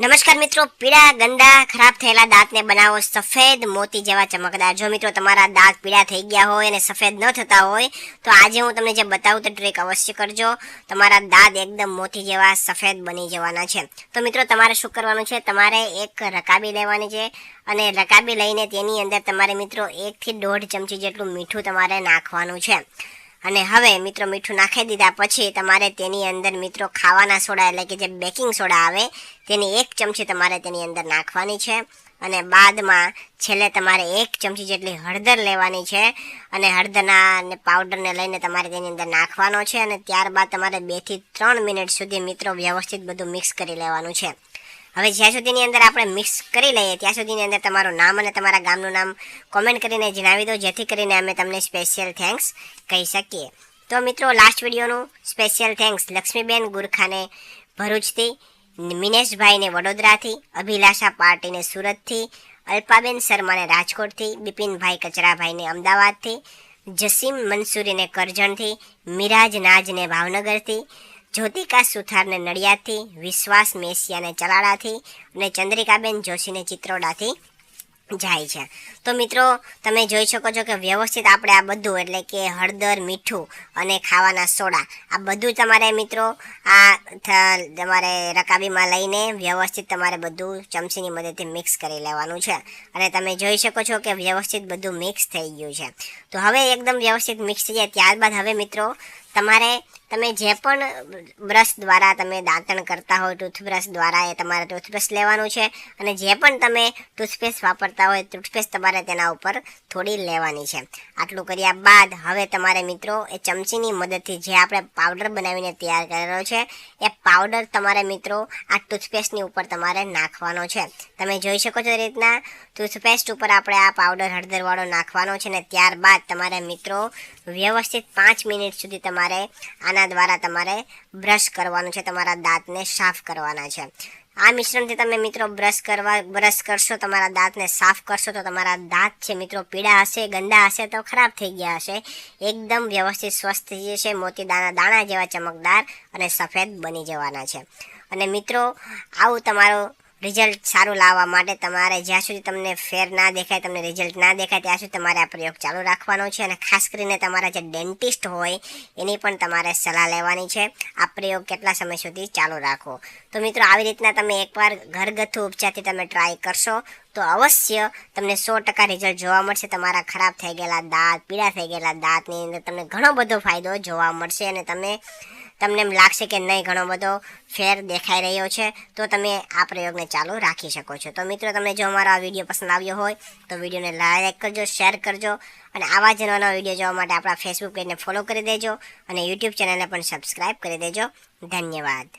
નમસ્કાર મિત્રો, પીળા ગંદા ખરાબ થયેલા દાંતને બનાવો સફેદ મોતી જેવા ચમકદાર. જો મિત્રો તમારા દાંત પીળા થઈ ગયા હોય અને સફેદ ન થતા હોય, તો આજે હું તમને જે બતાવું તો ટ્રીક અવશ્ય કરજો. તમારા દાંત એકદમ મોતી જેવા, સફેદ બની જવાના છે. તો મિત્રો, તમારે શું કરવાનું છે? તમારે એક રકાબી લેવાની છે અને રકાબી લઈને તેની અંદર તમારે મિત્રો એકથી દોઢ ચમચી જેટલું મીઠું તમારે નાખવાનું છે. અને હવે મિત્રો મીઠું નાખી દીધા પછી તમારે તેની અંદર મિત્રો ખાવાના સોડા એટલે કે જે બેકિંગ સોડા આવે, તેની એક ચમચી તમારે તેની અંદર નાખવાની છે. અને બાદમાં છેલ્લે તમારે એક ચમચી જેટલી હળદર લેવાની છે અને હળદરના પાવડરને લઈને તમારે તેની અંદર નાખવાનો છે અને ત્યારબાદ તમારે બેથી ત્રણ મિનિટ સુધી મિત્રો વ્યવસ્થિત બધું મિક્સ કરી લેવાનું છે. હવે જ્યાં સુધીની અંદર આપણે મિક્સ કરી લઈએ, ત્યાં સુધીની અંદર તમારું નામ અને તમારા ગામનું નામ કોમેન્ટ કરીને જણાવી દો, જેથી કરીને અમે તમને સ્પેશિયલ થેન્ક્સ કહી શકીએ. તો મિત્રો લાસ્ટ વિડીયોનું સ્પેશિયલ થેન્ક્સ લક્ષ્મીબેન ગુરખાને, ભરૂચથી, મિનેશભાઈને, વડોદરાથી, અભિલાષા પાર્ટીને, સુરતથી, અલ્પાબેન શર્માને, રાજકોટથી, બિપિનભાઈ કચરાભાઈને, અમદાવાદથી, જસીમ મંસૂરીને, કરજણથી, મિરાજ નાજને, ભાવનગરથી જ્યોતિકા સુથારને નડિયાદથી, વિશ્વાસ મેસિયાને ચલાડાથી અને ચંદ્રિકાબેન જોશીને ચિત્રોડાથી જાય છે. તો મિત્રો, તમે જોઈ શકો છો કે વ્યવસ્થિત આપણે આ બધું, એટલે કે હળદર, મીઠું અને ખાવાના સોડા, આ બધું તમારે મિત્રો, આ તમારે રકાબીમાં લઈને વ્યવસ્થિત તમારે બધું ચમચીની મદદથી મિક્સ કરી લેવાનું છે. અને તમે જોઈ શકો છો કે વ્યવસ્થિત બધું મિક્સ થઈ ગયું છે. તો હવે એકદમ વ્યવસ્થિત મિક્સ થઈ જાય. ત્યારબાદ હવે મિત્રો તમારે, તમે જે પણ બ્રશ દ્વારા તમે દાંતણ કરતા હોય ટૂથબ્રશ દ્વારા એ તમારે ટૂથબ્રશ લેવાનું છે અને જે પણ તમે ટૂથપેસ્ટ વાપરતા હોય ટૂથપેસ્ટ તમારે તેના ઉપર થોડી લેવાની છે. આટલું કર્યા બાદ હવે તમારે મિત્રો એ ચમચીની મદદથી જે આપણે પાવડર બનાવીને તૈયાર કરેલો છે, એ પાવડર તમારે મિત્રો આ ટૂથપેસ્ટની ઉપર તમારે નાખવાનો છે. તમે જોઈ શકો છો રીતના ટૂથપેસ્ટ ઉપર આપણે આ પાવડર હળદરવાળો નાખવાનો છે ને ત્યારબાદ તમારે મિત્રો વ્યવસ્થિત પાંચ મિનિટ સુધી તમારે આના દ્વારા તમારે બ્રશ કરવાનું છે, તમારા દાંતને સાફ કરવાના છે. આ મિશ્રણથી તમે મિત્રો બ્રશ કરવા બ્રશ કરશો, તમારા દાંતને સાફ કરશો, તો તમારા દાંત છે મિત્રો પીળા હશે, ગંદા હશે, તો ખરાબ થઈ ગયા હશે. એકદમ વ્યવસ્થિત સ્વસ્થ થઈ જશે મોતી દાણા દાણા જેવા ચમકદાર અને સફેદ બની જવાના છે. અને મિત્રો, આવું તમારો રિઝલ્ટ સારું લાવવા માટે તમારે જ્યાં સુધી તમને ફેર ના દેખાય, તમને રિઝલ્ટ ના દેખાય, ત્યાં સુધી તમારે આ પ્રયોગ ચાલુ રાખવાનો છે અને ખાસ કરીને તમારા જે ડેન્ટિસ્ટ હોય, એની પણ તમારે સલાહ લેવાની છે. આ પ્રયોગ કેટલા સમય સુધી ચાલુ રાખો? તો મિત્રો, આવી રીતના તમે એકવાર ઘરગથ્થુ ઉપચારથી તમે ટ્રાય કરશો, તો અવશ્ય તમને સો ટકા રિઝલ્ટ જોવા મળશે. તમારા ખરાબ થઈ ગયેલા દાંત, પીળા થઈ ગયેલા દાંતની અંદર તમને ઘણો બધો ફાયદો જોવા મળશે અને તમે તમને એમ લાગશે કે નહીં, ઘણો બધો ફેર દેખાઈ રહ્યો છે, તો તમે આ પ્રયોગને ચાલુ રાખી શકો છો. તો મિત્રો, તમને જો અમારો આ વીડિયો પસંદ આવ્યો હોય, તો વિડીયોને લાઈક કરજો, શેર કરજો, અને આવા જ નવા વીડિયો જોવા માટે આપણા ફેસબુક પેજને ફોલો કરી દેજો, અને યુટ્યુબ ચેનલને પણ સબસ્ક્રાઈબ કરી દેજો. ધન્યવાદ.